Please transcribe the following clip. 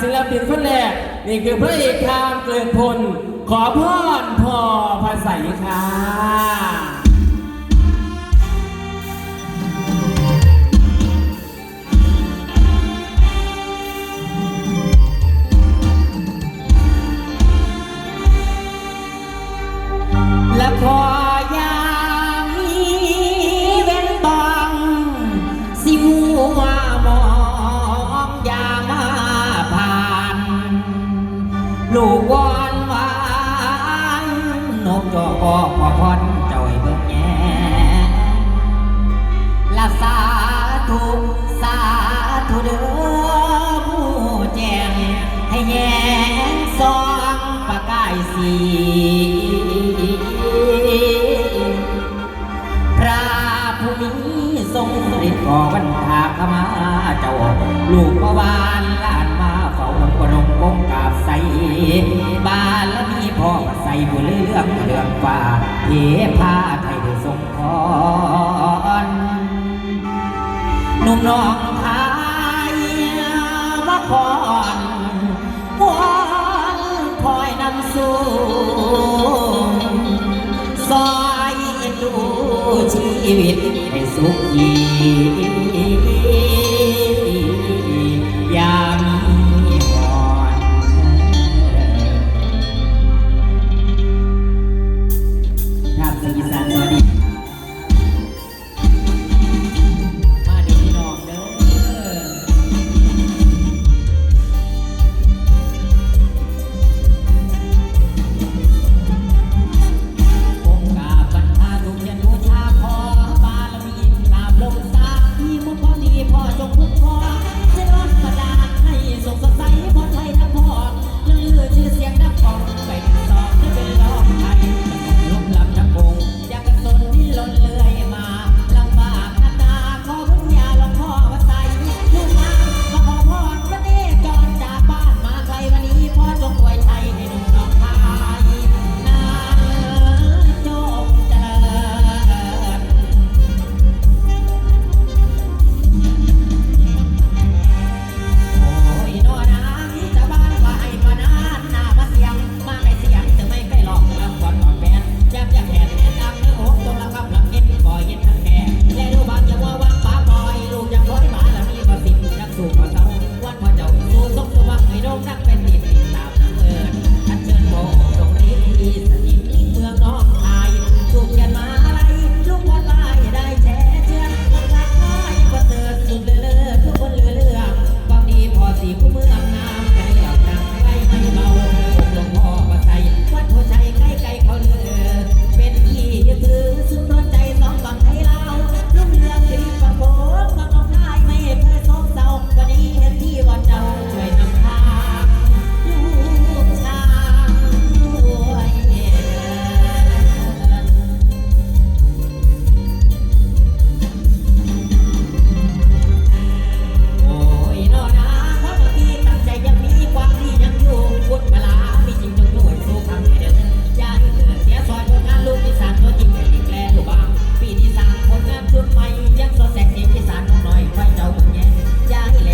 ศิลปินคนแรก นี่คือพระเอกทามเกลินพล ขอพรพ่อภาษาค่ะและขอ ลูกวอนวานนกจอกอขอพรเจ้าให้เบิ่งแย่ละสาธุสาธุเด้อผู้แจ้งให้แยงสองประกายสีพระผู้มีทรงฤทธิ์ก่อวันทาขมาเจ้า บุญเรื่องเรื่องฟ้าเทพาไทยได้ทรงพรหนุ่มน้องไทยมาพรวอนคอยนำสู่ซอยดูชีวิตให้สุขี